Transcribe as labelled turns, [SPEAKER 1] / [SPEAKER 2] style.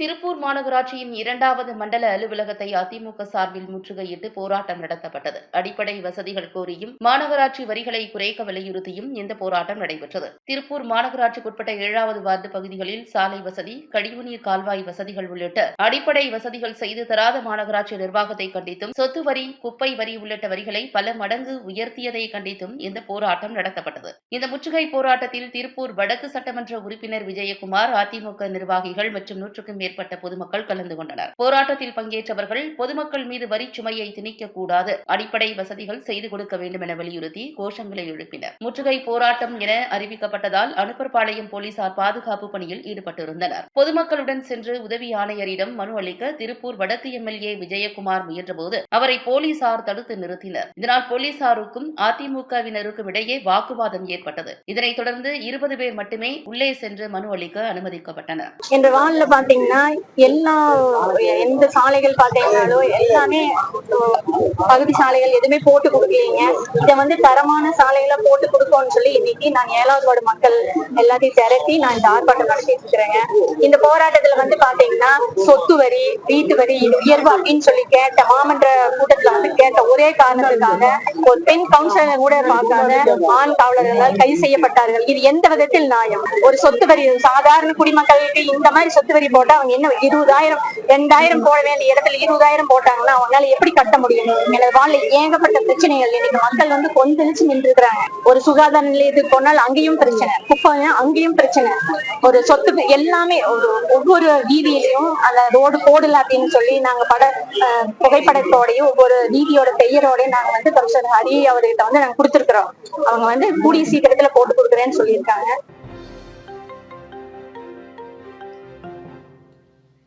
[SPEAKER 1] திருப்பூர் மாநகராட்சியின் இரண்டாவது மண்டல அலுவலகத்தை அதிமுக சார்பில் முற்றுகையிட்டு போராட்டம் நடத்தப்பட்டது. அடிப்படை வசதிகள் கோரியும் மாநகராட்சி வரிகளை குறைக்க வலியுறுத்தியும் இந்த போராட்டம் நடைபெற்றது. திருப்பூர் மாநகராட்சிக்குட்பட்ட ஏழாவது வார்டு பகுதிகளில் சாலை வசதி கழிவுநீர் கால்வாய் வசதிகள் உள்ளிட்ட அடிப்படை வசதிகள் செய்து தராத மாநகராட்சி நிர்வாகத்தை கண்டித்தும் சொத்து வரி குப்பை வரி உள்ளிட்ட வரிகளை பல மடங்கு உயர்த்தியதை கண்டித்தும் இந்த போராட்டம் நடத்தப்பட்டது. இந்த முற்றுகை போராட்டத்தில் திருப்பூர் வடக்கு சட்டமன்ற உறுப்பினர் விஜயகுமார் அதிமுக நிர்வாகிகள் மற்றும் நூற்றுக்கும் மேற்பட்ட பொதுமக்கள் கலந்து கொண்டனர். போராட்டத்தில் பங்கேற்றவர்கள் பொதுமக்கள் மீது வரி சுமையை திணிக்க கூடாது அடிப்படை வசதிகள் செய்து கொடுக்க வேண்டும் என வலியுறுத்தி கோஷங்களை எழுப்பினர். முற்றுகை போராட்டம் என அறிவிக்கப்பட்டதால் அனுப்பர்பாளையம் போலீசார் பாதுகாப்பு பணியில் ஈடுபட்டிருந்தனர். பொதுமக்களுடன் சென்று உதவி ஆணையரிடம் மனு அளிக்க திருப்பூர் வடக்கு எம்எல்ஏ விஜயகுமார் முயன்றபோது அவரை போலீசார் தடுத்து நிறுத்தினர். இதனால் போலீசாருக்கும் அதிமுகவினருக்கும் இடையே வாக்குவாதம் ஏற்பட்டது. இதனைத் தொடர்ந்து இருபது பேர் மட்டுமே உள்ளே சென்று மனு அளிக்க அனுமதிக்கப்பட்டனர்.
[SPEAKER 2] பாத்தீங்கன்னா எல்லா எந்த சாலைகள் பாத்தீங்கன்னாலும் எல்லாமே பகுதி சாலைகள் எதுவுமே போட்டு கொடுக்கலீங்க. இதை வந்து தரமான சாலைகளை போட்டு கொடுக்கணும்னு சொல்லி இன்னைக்கு நான் ஏழாவது வார்டு மக்கள் எல்லாத்தையும் திரட்டி நான் இந்த ஆர்ப்பாட்டம் நடத்திட்டு இருக்கிறேங்க. இந்த போராட்டத்துல வந்து பாத்தீங்கன்னா சொத்து வரி வீட்டு வரி இது உயர்வு அப்படின்னு சொல்லி கேட்ட மாமன்ற கூட்டத்துல வந்து ஒரே காரணத்துக்காக ஒரு பெண் கவுன்சிலர் கூட பார்க்காத ஆண் காவலர்களால் கைது செய்யப்பட்டார்கள். இது எந்த விதத்தில் நியாயம்? ஒரு சொத்து வரி சாதாரண குடிமக்களுக்கு இந்த மாதிரி சொத்து வரி போட்டா அவங்க என்ன இருபதாயிரம் ரெண்டாயிரம் போட வேண்டிய இடத்துல இருபதாயிரம் போட்டாங்கன்னா அவங்களால எப்படி கட்ட முடியும்? எனது வாழ்ல ஏகப்பட்ட பிரச்சனைகள் இன்னைக்கு மக்கள் வந்து கொந்தளிச்சு நின்று இருக்கிறாங்க ஒரு சுகாதார நிலையத்துக்கு போனால் அங்கேயும் பிரச்சனை குப்பை அங்கேயும் பிரச்சனை. ஒரு சொத்து எல்லாமே ஒரு ஒவ்வொரு வீதியிலையும் அந்த ரோடு போடல அப்படின்னு சொல்லி நாங்க பட புகைப்படத்தோடையும் ஒவ்வொரு வீதியோட பெயரோடையும் நாங்க வந்து கமிஷனர் ஹரி அவர்கிட்ட வந்து நாங்க கொடுத்துருக்குறோம். அவங்க வந்து கூடிய சீக்கிரத்துல போட்டு கொடுக்குறேன்னு சொல்லியிருக்காங்க.